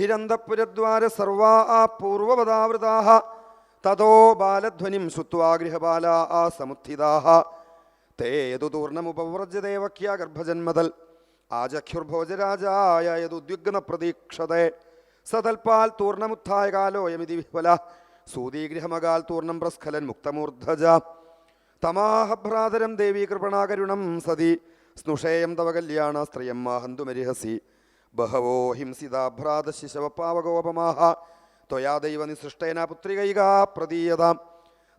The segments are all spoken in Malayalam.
ബഹിരന്തപുരദ്വാര സർവാ ആ പൂർവപദാവൃതാഹ. തതോ ബാലധ്വനിം ശ്രുത്വാ ഗൃഹബാലാ സമുത്ഥിതാ തേ യതു തൂർണമുപവ്രജദേവക്യ ഗർഭജന്മതൽ. ആചക്ഷുർഭോജരാജായ യദുദ്യുഗ്ന പ്രതീക്ഷതേ സതൽപാൽ തൂർണമുത്ഥായ കാലോയമിതി വിഹ്വല. സൂതീഗൃഹമകാൽ തൂർണം പ്രസ്ഖലൻ മുക്തമൂർധജ. തമാഹഭ്രാതരം ദേവീ കൃപണാകരുണം സതി. സ്നുഷേയം തവ കല്യാണ മാഹന്തുമരിഹസി. ബഹവോ ഹിംസിതാഭ്രാത ശിശവപാവകോപമാഹ ത്വയാ ദൈവ നിസൃഷ്ടേന പുത്രികൈകാ പ്രതീയതാം.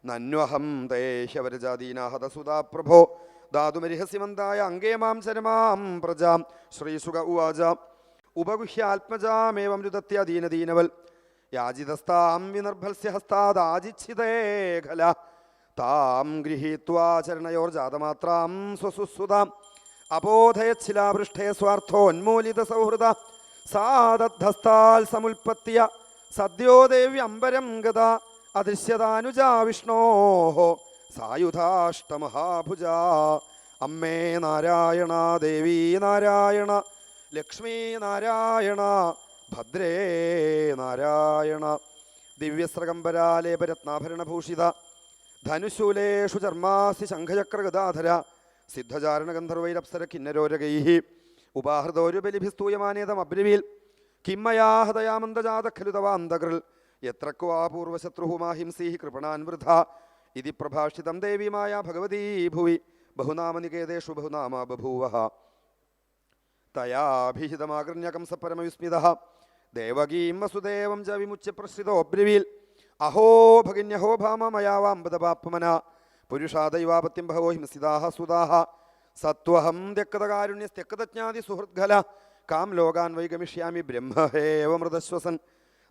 നന്വഹം തേഹ്യവരജാതീനാഹതസുതാ പ്രഭോ. ധാതുമരിഹസിമന്തായ അങ്കേ മാം ചരമാം പ്രജാം. ശ്രീസുഖ ഉവാച. ഉപഗുഹ്യാത്മജാമേവം രുദത്യദീനദീനവൽ യാചിതസ്താം വിനർഭൽസ്യ ഹസ്താദാജിച്ഛിതേഖല താം ഗൃഹീത്വാ ചരണയോർജാതമാത്രാം സ്വസുസുതാം അബോധയച്ഛിലാപൃഷ്ഠേ സ്വാർത്ഥോന്മൂലിത സൗഹൃദ സാദദ്ധസ്താൽ സമുൽപ്പത്തിയ സദ്യോ ദേവി അംബരം ഗത അദൃശ്യതാനുജാ വിഷ്ണോ സായുധാഷ്ടമഹാഭുജ. അമ്മേ നാരായണ ദേവി നാരായണ ലക്ഷ്മീ നാരായണ ഭദ്രേ നാരായണ. ദിവ്യസ്രകമ്പരാലേപരത്നാഭരണഭൂഷിത ധനുശൂലേഷു ചർമാസി ശംഖചക്രഗദാധര സിദ്ധചാരണഗന്ധർവൈരപ്സര കിന്നരോരകൈ ഉപാഹൃതോരുബലിഭിസ്തൂയമാനേതം അബ്രവീൽ ഹൃദയാമന്ദജാത ഖലു തവാന്തകൃൽ എത്ര ക്വാ പൂർവശത്രുഹുമാഹിംസീ കൃപണാൻ വൃഥ. ഇതി പ്രഭാഷിതം ദേവീമായ ഭഗവതീ ഭുവി. ബഹുനാമനികേതേഷു ബഹുനാമ ബഭൂവ തയാഭിഹിതമാകൃണ്യ കംസപരമവിസ്മിത ദേവകീം വസുദേവം ച വിമുച്യ പ്രസൃതോബ്രവീൽ അഹോ ഭഗിന്യഹോ ഭാമ മയാവാംബദപാപ്മന പുരുഷാദൈവാപത്യം ബഹവോ ഹിംസിതാഹ സുതാഹ. സത്വഹം ത്യക്തകാരുണ്യസ്ത്യക്തജ്ഞാതി സുഹൃദ്ഘല. കാം ലോകാൻ വൈഗമിഷ്യാമി ബ്രഹ്മഹേവമൃതശ്വസൻ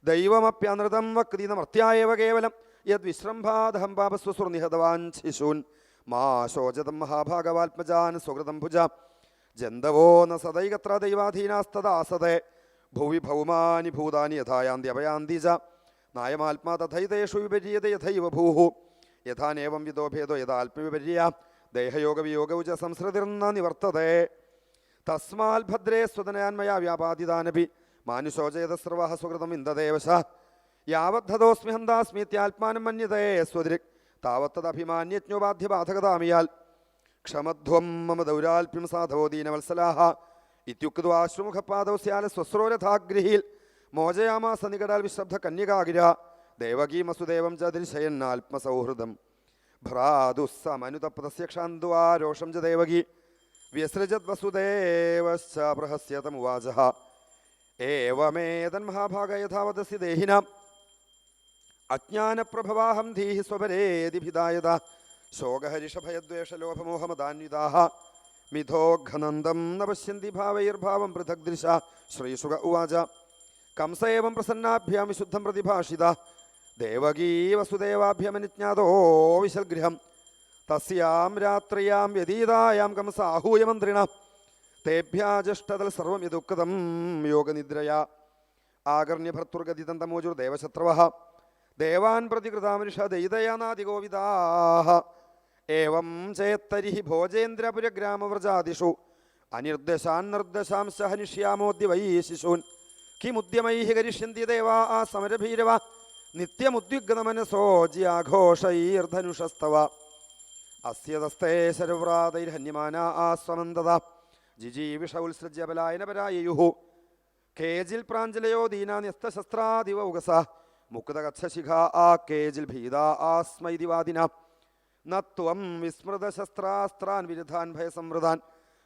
ദൈവമപ്യനൃതം വക്തിനമർത്യായവ കേവലം. യദ്വിശ്രംഭാദഹം പാപസ്വസുർനിഹതവാൻ ശിശൂൻ. മാ ശോചതം മഹാഭാഗവാത്മജാൻ സുഹൃതം ഭുജ. ജന്തവോ ന സദൈകത്ര ദൈവാധീനാസ്തദാസതേ. ഭുവി ഭൗമാനി ഭൂതാനി യഥായാന്തി അപയാന്തി ച. നായമാത്മാ തഥൈതേഷു വിപര്യത യഥൈവ ഭൂഹു. യഥാനേവം വിധോഭേദോ ഭേദോ ആത്മവിപര്യ ദേഹയോഗവിയോഗൗ ച സംസൃതിർന്ന നിവർത്തതേ. തസ്മാൽ ഭദ്രേ സ്വതനയാന്മയാ വ്യാപാദിതാനപി. മാനുശോചയത സർവഹ സുഹൃതം ഇന്ദദേവശ. യാവദ്ധതോസ്മി ഹന്താസ്മീത്യാത്മാനം മന്യതേ സ്വദൃക് താവത്തദഭിമാന്യജ്ഞോപാധ്യബാധകതാമിയാൽ ക്ഷമധ്വം മമ ദൗരാൽപ്യം സാധവോ ദീനവത്സലാഹ. ഇത്യുക്തോ ആശ്രുമുഖപാദൗ സ്യാല സ്വസ്രോരഥാഗ്രഹിയിൽ മോചയാമാസ നികടാൽ വിശബ്ദ കന്യകാഗിര. ദേവകീ മസുദേവം ച ദൃശയന്നാത്മസൗഹൃദം. ഭ്രാതുസ്സമനുതപ്തസ്യ ക്ഷാന്തുവാ രോഷം ച ദേവകി. വ്യസൃജത് വസുദേവശ്ച പ്രഹസ്യതമുവാച ഏവമേതന്മഹാഭാഗ യഥാവതസി ദേഹിനാം. അജ്ഞാനപ്രഭവാഹം ധീഹി സ്വപരേതിഭിദായത. ശോകഹരിഷഭയദ്വേഷലോഭമോഹമദാന്വിതാഹ. മിഥോഘനന്ദം ന പശ്യന്തി ഭാവൈർഭാവം പൃഥക് ദൃശ ശ്രീസുക ഉവാച. കംസ ഏവം പ്രസന്നാഭ്യാം വിശുദ്ധം പ്രതിഭാഷിത. ദേവകീ വസുദേവാഭ്യമനുജ്ഞാതോ വിശൽഗൃഹം. തസ്യാം രാത്രിയാം വ്യതീതായാം കംസ ആഹൂയ മന്ത്രിണ തേഭ്യാജഷ്ടതൽ സർവം യദുക്തം യോഗനിദ്രയാ. ആകർണ്യഭർത്തുർഗതിതം തമോജുർദേവശത്രവ ദേവാൻ പ്രതികൃതാമനുഷ ദൈതയാനാദിഗോവിതാഹ ഏവം ഭോജേന്ദ്രപുരഗ്രാമവ്രജാദിഷു. അനിർദ്ദശാൻ നിർദ്ദശാംശ ഹനിഷ്യാമോദ്യ വൈ ശിശൂൻ. കിമുദ്യമൈ കരിഷ്യന്തി ദേവാ ആ സമരഭീരവ. നിത്യമുദ്യുഗ്നമനസോ ജ്യാഘോഷൈർധനുഷസ്തവ അസ്യതസ്തേ ശരവ്രാതൈർഹന്യമാന ആസ്വമന്തത. ജിജീവിഷ ഉത്സൃജ്യ ബലായനപരായയുഹു. കേജിൽ പ്രാഞ്ജലയോ ദീനാന്യസ്തശസ്ത്രാദിവ ഉഗസ മുക്തകച്ഛശിഖ ആ കേജിൽ ഭീത ആസ്മൈതിവാദിന നത്വം വിസ്മൃതശസ്ത്രാസ്ത്രാൻ വിരുദ്ധാൻ ഭയസംവൃതാൻ.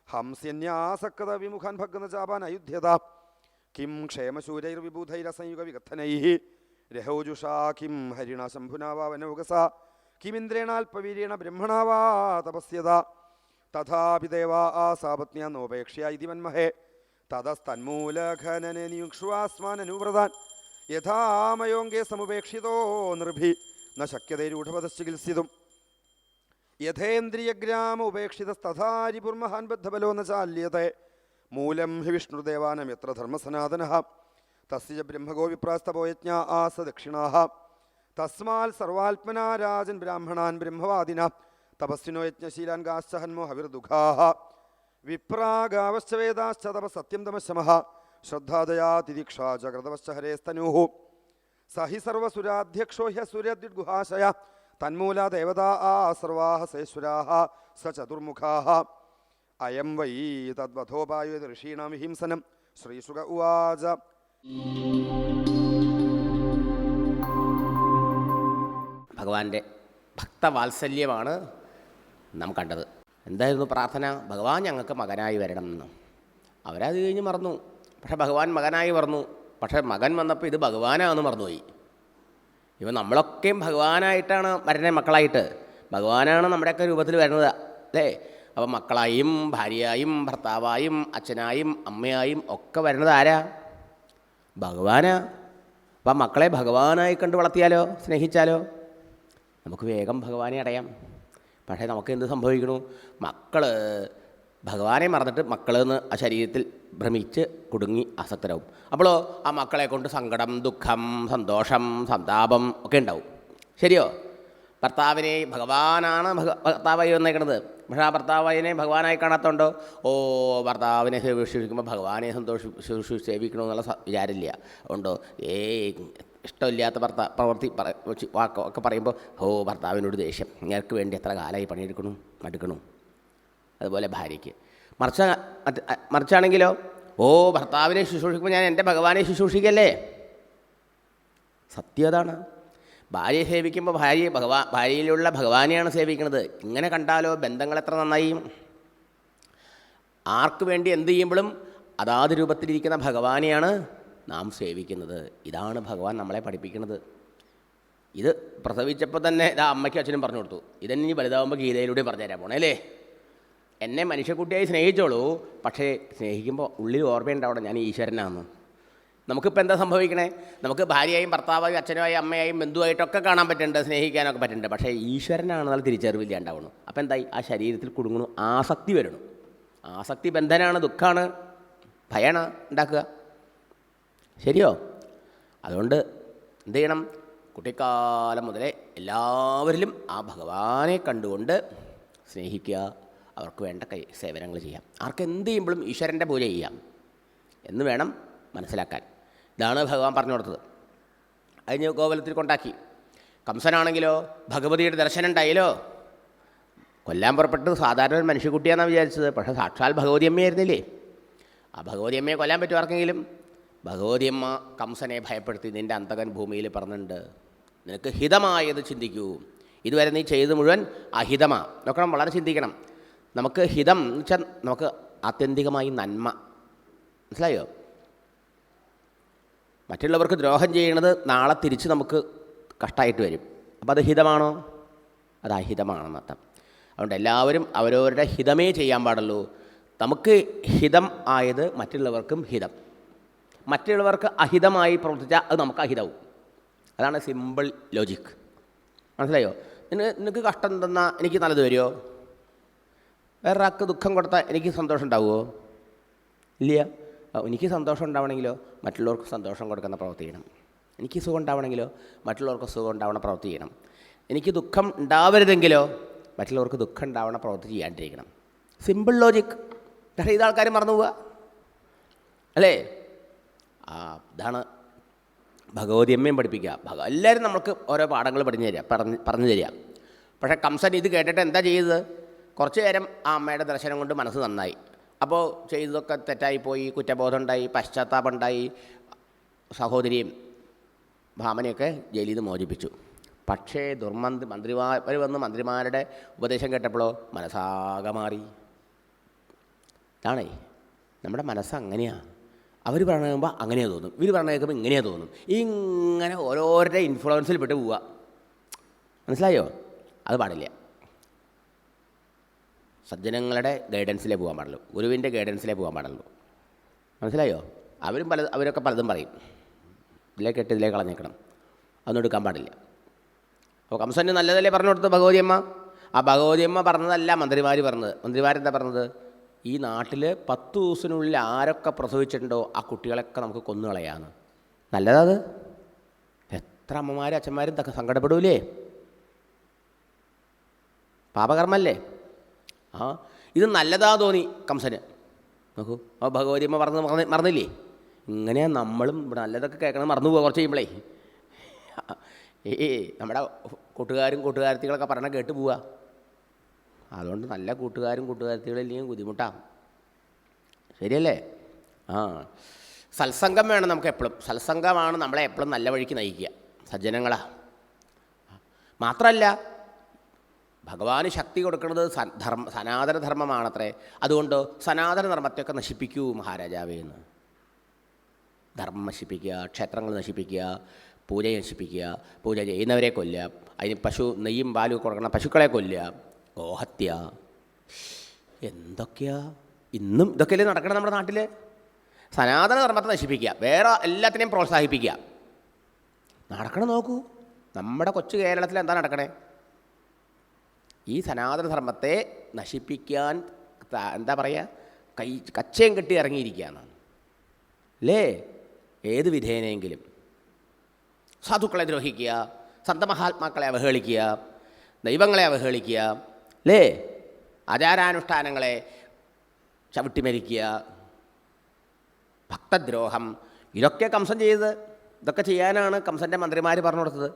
ഹംസ്യന്യാസക്കത വിമുഖാൻ ഭഗ്നചാപാൻ അയുധ്യത. Kim ക്ഷേമശൂരൈർവിബൂധൈരസംയുഗ വികഥനൈ രഹോജുഷാ Kim ഹരിണ ശംഭുനാവാ വനൗകസ കിമിന്ദ്രേണാൽപവീര്യേണ ബ്രഹ്മണാവാ തപസ്യത. തഥാപി ദേവാ ആസാപത്ന്യാ നോപേക്ഷ്യ ഇതി മന്മഹേ. തതസ്തന്മൂലഖനനെ നിയുക്ഷ്വാസ്മാനനുവ്രതാൻ. യഥാമയോങ്കേ സമുപേക്ഷിതോ നൃഭി ന ശക്യതേ രൂഢപതശ്ചികിത്സിതും യഥേന്ദ്രിയഗ്രാമ ഉപേക്ഷിതസ്തഥാരിപുർമഹാൻ ബദ്ധബലോ ന ചാല്യത്തെ മൂലം ഹി വിഷ്ണുദേവാനം എത്ര ധർമ്മസനാതന തസ്യ ബ്രഹ്മഗോ വിപ്രാസ്തപോയജ്ഞ ആസ ദക്ഷിണാഹ. തസ്മാൽ സർവാത്മനാരാജൻ ബ്രാഹ്മണാൻ ബ്രഹ്മവാദിന. തപസ്സിനോ യജ്ഞശീലാൻ ഗാശ്ചഹന്മോ ഹവിർദുഃഖാഹ. വിപ്രാഗാവശ്ചവേദാശ്ച വിപ്രാഗാവശ്ച വേദാശ്ച തപ സത്യം തമശമഃ ശ്രദ്ധാദയാ തിദീക്ഷാ ച കൃതവശ്ച സഹി സർവസുരാധ്യക്ഷോ ഹ്യസുരദ്വിഡ്ഗുഹാശയ തന്മൂല ദേവതാ ആ സർവാഹ സേശ്വരാഹ സ ചതുർമുഖാഹ. അയം വൈ തദ്വധോപായ ഋഷീണാം ഹിംസനം. ശ്രീശുക ഉവാച. ഭഗവാന്റെ ഭക്തവാത്സല്യമാണ് നാം കണ്ടത്. എന്തായിരുന്നു പ്രാർത്ഥന? ഭഗവാൻ ഞങ്ങൾക്ക് മകനായി വരണം എന്ന്. അവരത് കഴിഞ്ഞ് മറന്നു. പക്ഷേ ഭഗവാൻ മകനായി മറന്നു. പക്ഷേ മകൻ വന്നപ്പോൾ ഇത് ഭഗവാനാണെന്ന് മറന്നുപോയി. ഇവ നമ്മളൊക്കെയും ഭഗവാനായിട്ടാണ് വരണേ മക്കളായിട്ട്. ഭഗവാനാണ് നമ്മുടെയൊക്കെ രൂപത്തിൽ വരുന്നത്. അല്ലേ? അപ്പോൾ മക്കളായും ഭാര്യയായും ഭർത്താവായും അച്ഛനായും അമ്മയായും ഒക്കെ വരുന്നത് ആരാ? ഭഗവാനാ. അപ്പം മക്കളെ ഭഗവാനായി കണ്ട് വളർത്തിയാലോ? സ്നേഹിച്ചാലോ? നമുക്ക് വേഗം ഭഗവാനെ അടയാം. പക്ഷേ നമുക്ക് എന്ത് സംഭവിക്കണു? മക്കൾ ഭഗവാനെ മറന്നിട്ട് മക്കളെന്ന് ആ ശരീരത്തിൽ ഭ്രമിച്ച് കുടുങ്ങി അസക്തരാവും. അപ്പോഴോ ആ മക്കളെ കൊണ്ട് സങ്കടം ദുഃഖം സന്തോഷം സന്താപം ഒക്കെ ഉണ്ടാവും. ശരിയോ? ഭർത്താവിനെ ഭഗവാനാണ് ഭഗ ഭർത്താവായി വന്നേക്കണത്. പക്ഷേ ആ ഭർത്താവിനെ ഭഗവാനായി കാണാത്തതുകൊണ്ടോ ഓ ഭർത്താവിനെ സേവിക്കുമ്പോൾ ഭഗവാനെ സന്തോഷി സേവിക്കണമെന്നുള്ള വിചാരമില്ല. അതുകൊണ്ടോ ഏ ഇഷ്ടമില്ലാത്ത ഭർത്താ പ്രവൃത്തി വാക്ക് ഒക്കെ പറയുമ്പോൾ ഓ ഭർത്താവിനോട് ദേഷ്യം. ഞങ്ങൾക്ക് വേണ്ടി എത്ര കാലമായി പണിയെടുക്കണം മടുക്കണം. അതുപോലെ ഭാര്യയ്ക്ക്. മറിച്ച മറിച്ചാണെങ്കിലോ ഓ ഭർത്താവിനെ ശുശ്രൂഷിക്കുമ്പോൾ ഞാൻ എന്റെ ഭഗവാനെ ശുശ്രൂഷിക്കല്ലേ? സത്യം അതാണ്. ഭാര്യയെ സേവിക്കുമ്പോൾ ഭാര്യയെ ഭഗവാ ഭാര്യയിലുള്ള ഭഗവാനെയാണ് സേവിക്കുന്നത്. ഇങ്ങനെ കണ്ടാലോ ബന്ധങ്ങൾ എത്ര നന്നായി? ആർക്ക് വേണ്ടി എന്ത് ചെയ്യുമ്പോഴും അതാത് രൂപത്തിലിരിക്കുന്ന ഭഗവാനെയാണ് നാം സേവിക്കുന്നത്. ഇതാണ് ഭഗവാൻ നമ്മളെ പഠിപ്പിക്കുന്നത്. ഇത് പ്രസവിച്ചപ്പോൾ തന്നെ ഇതാ അമ്മയ്ക്കും അച്ഛനും പറഞ്ഞു കൊടുത്തു. ഇതെന്നെ ഇനി വലുതാവുമ്പോൾ ഗീതയിലൂടെ പറഞ്ഞുതരാൻ പോണേ അല്ലേ? എന്നെ മനുഷ്യക്കുട്ടിയായി സ്നേഹിച്ചോളൂ. പക്ഷേ സ്നേഹിക്കുമ്പോൾ ഉള്ളിൽ ഓർമ്മയുണ്ടാവണം ഞാൻ ഈശ്വരനാണെന്ന്. നമുക്കിപ്പോൾ എന്താ സംഭവിക്കണേ? നമുക്ക് ഭാര്യയായും ഭർത്താവായും അച്ഛനുമായും അമ്മയായും ബന്ധുവായിട്ടൊക്കെ കാണാൻ പറ്റുന്നുണ്ട് സ്നേഹിക്കാനൊക്കെ പറ്റുന്നുണ്ട് പക്ഷേ ഈശ്വരനാണെന്നാൽ തിരിച്ചറിവില്ല ഉണ്ടാവണം അപ്പോൾ എന്തായി? ആ ശരീരത്തിൽ കുടുങ്ങണു ആസക്തി വരണം. ആസക്തി ബന്ധനാണ് ദുഃഖമാണ് ഭയാണ് ഉണ്ടാക്കുക. ശരിയോ? അതുകൊണ്ട് എന്ത് ചെയ്യണം? കുട്ടിക്കാലം മുതലേ എല്ലാവരിലും ആ ഭഗവാനെ കണ്ടുകൊണ്ട് സ്നേഹിക്കുക അവർക്ക് വേണ്ട സേവനങ്ങൾ ചെയ്യാം. ആർക്ക് എന്ത് ചെയ്യുമ്പോഴും ഈശ്വരന്റെ പൂജ ചെയ്യാം എന്ന് വേണം മനസ്സിലാക്കാൻ. ഇതാണ് ഭഗവാൻ പറഞ്ഞു കൊടുത്തത്. അതിന് ഗോകുലത്തിൽ കൊണ്ടാക്കി. കംസനാണെങ്കിലോ ഭഗവതിയുടെ ദർശനം ഉണ്ടായില്ലോ കൊല്ലാൻ പുറപ്പെട്ടത് സാധാരണ ഒരു മനുഷ്യക്കുട്ടിയാണെന്നാണ് വിചാരിച്ചത്. പക്ഷേ സാക്ഷാൽ ഭഗവതിയമ്മയായിരുന്നില്ലേ? ആ ഭഗവതിയമ്മയെ കൊല്ലാൻ പറ്റും ആർക്കെങ്കിലും ഭഗവതിയമ്മ കംസനെ ഭയപ്പെടുത്തി നിന്റെ അന്തകൻ ഭൂമിയിൽ പറഞ്ഞിട്ടുണ്ട് നിനക്ക് ഹിതമായത് ചിന്തിക്കൂ. ഇതുവരെ നീ ചെയ്ത് മുഴുവൻ അഹിതമാ. നോക്കണം വളരെ ചിന്തിക്കണം. നമുക്ക് ഹിതം എന്ന് വെച്ചാൽ നമുക്ക് ആത്യന്തികമായി നന്മ. മനസ്സിലായോ? മറ്റുള്ളവർക്ക് ദ്രോഹം ചെയ്യണത് നാളെ തിരിച്ച് നമുക്ക് കഷ്ടമായിട്ട് വരും. അപ്പോൾ അത് ഹിതമാണോ? അത് അഹിതമാണെന്ന് അർത്ഥം. അതുകൊണ്ട് എല്ലാവരും അവരവരുടെ ഹിതമേ ചെയ്യാൻ പാടുള്ളൂ. നമുക്ക് ഹിതം ആയത് മറ്റുള്ളവർക്കും ഹിതം. മറ്റുള്ളവർക്ക് അഹിതമായി പ്രവർത്തിച്ചാൽ അത് നമുക്ക് അഹിതവും. അതാണ് സിമ്പിൾ ലോജിക് മനസ്സിലായോ? നിനക്ക് നിനക്ക് കഷ്ടം തന്നാൽ എനിക്ക് നല്ലത് വരുമോ വേറൊരാൾക്ക് ദുഃഖം കൊടുത്താൽ എനിക്ക് സന്തോഷം ഉണ്ടാവുമോ ഇല്ല. എനിക്ക് സന്തോഷം ഉണ്ടാവണമെങ്കിലോ? മറ്റുള്ളവർക്ക് സന്തോഷം കൊടുക്കുന്ന പ്രവൃത്തി ചെയ്യണം. എനിക്ക് സുഖം ഉണ്ടാവണമെങ്കിലോ? മറ്റുള്ളവർക്ക് സുഖം ഉണ്ടാവണ പ്രവൃത്തി ചെയ്യണം. എനിക്ക് ദുഃഖം ഉണ്ടാവരുതെങ്കിലോ? മറ്റുള്ളവർക്ക് ദുഃഖം ഉണ്ടാവണ പ്രവൃത്തി ചെയ്യാണ്ടിരിക്കണം. സിമ്പിൾ ലോജിക് പക്ഷേ ഇത് ആൾക്കാർ മറന്നു പോവുക അല്ലേ? ആ ഇതാണ് ഭഗവതി അമ്മയും പഠിപ്പിക്കുക. ഭഗ എല്ലാവരും നമുക്ക് ഓരോ പാഠങ്ങൾ പഠിഞ്ഞു തരിക. പറഞ്ഞ് പറഞ്ഞു തരിക. പക്ഷേ കംസൻ ഇത് കേട്ടിട്ട് എന്താ ചെയ്തത്? കുറച്ച് നേരം ആ അമ്മയുടെ ദർശനം കൊണ്ട് മനസ്സ് നന്നായി. അപ്പോൾ ചെയ്തതൊക്കെ തെറ്റായിപ്പോയി കുറ്റബോധം ഉണ്ടായി പശ്ചാത്താപം ഉണ്ടായി സഹോദരിയും ഭാമനെയൊക്കെ ജയിലിൽ നിന്ന് മോചിപ്പിച്ചു. പക്ഷേ ദുർമന്ത്രി മന്ത്രിമാർ വന്ന് മന്ത്രിമാരുടെ ഉപദേശം കേട്ടപ്പോഴോ മനസ്സാകെ മാറി. ഇതാണേ നമ്മുടെ മനസ്സ് അങ്ങനെയാണ് അവർ പറഞ്ഞു കഴിയുമ്പോൾ അങ്ങനെയാ തോന്നും. ഇവർ പറഞ്ഞു കേൾക്കുമ്പോൾ ഇങ്ങനെയാ തോന്നും. ഇങ്ങനെ ഓരോരുടെ ഇൻഫ്ലുവൻസിൽ പെട്ട് പോവുക മനസ്സിലായോ? അത് പാടില്ല. സജ്ജനങ്ങളുടെ ഗൈഡൻസിലേ പോകാൻ പാടുള്ളൂ. ഗുരുവിന്റെ ഗൈഡൻസിലേ പോകാൻ പാടുള്ളൂ. മനസ്സിലായോ? അവരും പല അവരൊക്കെ പലതും പറയും. ഇതിലേ കെട്ട് ഇതിലേ കളഞ്ഞേക്കണം. അതൊന്നും എടുക്കാൻ പാടില്ല. അപ്പോൾ കംസന് നല്ലതല്ലേ പറഞ്ഞു കൊടുത്തത് ഭഗവതിയമ്മ ആ ഭഗവതിയമ്മ പറഞ്ഞതല്ല മന്ത്രിമാർ പറഞ്ഞത്. മന്ത്രിമാരെന്താ പറഞ്ഞത്? ഈ നാട്ടിൽ പത്ത് ദിവസത്തിനുള്ളിൽ ആരൊക്കെ പ്രസവിച്ചിട്ടുണ്ടോ ആ കുട്ടികളൊക്കെ നമുക്ക് കൊന്നുകളയാന്ന് നല്ലതാത് എത്ര അമ്മമാരും അച്ഛന്മാരും സങ്കടപ്പെടൂലേ? പാപകർമ്മല്ലേ? ആ ഇത് നല്ലതാ തോന്നി കംസന്. നോക്കൂ ആ ഭഗവതിയമ്മ പറഞ്ഞ് മറന്ന് മറന്നില്ലേ? ഇങ്ങനെയാ നമ്മളും ഇവിടെ നല്ലതൊക്കെ കേൾക്കണം മറന്നു പോകുക കുറച്ച് കഴിയുമ്പോഴേ ഏ നമ്മുടെ കൂട്ടുകാരും കൂട്ടുകാരത്തികളൊക്കെ പറഞ്ഞാൽ കേട്ട് പോവുക അതുകൊണ്ട് നല്ല കൂട്ടുകാരും കൂട്ടുകാരത്തികളില്ലെങ്കിൽ ബുദ്ധിമുട്ടാണ് ശരിയല്ലേ? ആ സത്സംഗം വേണം നമുക്ക് എപ്പോഴും സത്സംഗമാണ് നമ്മളെ എപ്പോഴും നല്ല വഴിക്ക് നയിക്കുക. സജ്ജനങ്ങളാ. മാത്രമല്ല ഭഗവാന് ശക്തി കൊടുക്കുന്നത് ധർമ്മ സനാതനധർമ്മമാണത്രേ. അതുകൊണ്ട് സനാതനധർമ്മത്തെയൊക്കെ നശിപ്പിക്കൂ മഹാരാജാവേ എന്ന്. ധർമ്മം നശിപ്പിക്കുക ക്ഷേത്രങ്ങൾ നശിപ്പിക്കുക പൂജ നശിപ്പിക്കുക പൂജ ചെയ്യുന്നവരെ കൊല്ലുക അതിന് പശു നെയ്യും പാലും കൊടുക്കുന്ന പശുക്കളെ കൊല്ലുക ഗോഹത്യ. എന്തൊക്കെയാ? ഇന്നും ഇതൊക്കെയല്ലേ നടക്കണം നമ്മുടെ നാട്ടിൽ സനാതന ധർമ്മത്തെ നശിപ്പിക്കുക വേറെ എല്ലാത്തിനെയും പ്രോത്സാഹിപ്പിക്കുക. നടക്കണം നോക്കൂ. നമ്മുടെ കൊച്ചു കേരളത്തിൽ എന്താ നടക്കണേ? ഈ സനാതനധർമ്മത്തെ നശിപ്പിക്കാൻ എന്താ പറയുക കൈ കച്ചയും കെട്ടി ഇറങ്ങിയിരിക്കുകയാണ്. അല്ലേ ഏത് വിധേനയെങ്കിലും. സാധുക്കളെ ദ്രോഹിക്കുക സന്തമഹാത്മാക്കളെ അവഹേളിക്കുക ദൈവങ്ങളെ അവഹേളിക്കുക അല്ലേ ആചാരാനുഷ്ഠാനങ്ങളെ ചവിട്ടിമരിക്കുക. ഭക്തദ്രോഹം ഇതൊക്കെ കംസൻ ചെയ്ത് ഇതൊക്കെ ചെയ്യാനാണ് കംസന്റെ മന്ത്രിമാർ പറഞ്ഞു കൊടുത്തത്.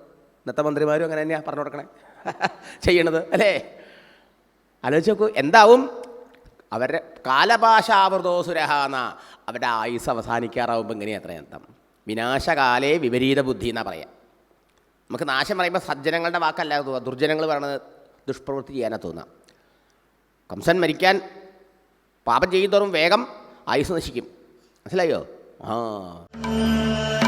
ഇന്നത്തെ മന്ത്രിമാരും അങ്ങനെ തന്നെയാണ് പറഞ്ഞു കൊടുക്കണേ. ചെയ്യണത് അല്ലേ? ആലോചിച്ച് നോക്കൂ എന്താവും? അവരുടെ കാലഭാഷാവൃതോ സുരഹാന്ന അവരുടെ ആയുസ് അവസാനിക്കാറാവുമ്പോൾ എങ്ങനെയാണ് അത്ര അർത്ഥം. വിനാശകാലേ വിപരീത ബുദ്ധി എന്നാ പറയാം. നമുക്ക് നാശം പറയുമ്പോൾ സജ്ജനങ്ങളുടെ വാക്കല്ല തോന്നുക. ദുർജനങ്ങൾ പറയുന്നത് ദുഷ്പ്രവൃത്തി ചെയ്യാനാ തോന്നുക. കംസൻ മരിക്കാൻ പാപം ചെയ്യുന്നതോറും വേഗം ആയുസ് നശിക്കും. മനസ്സിലായോ? ആ.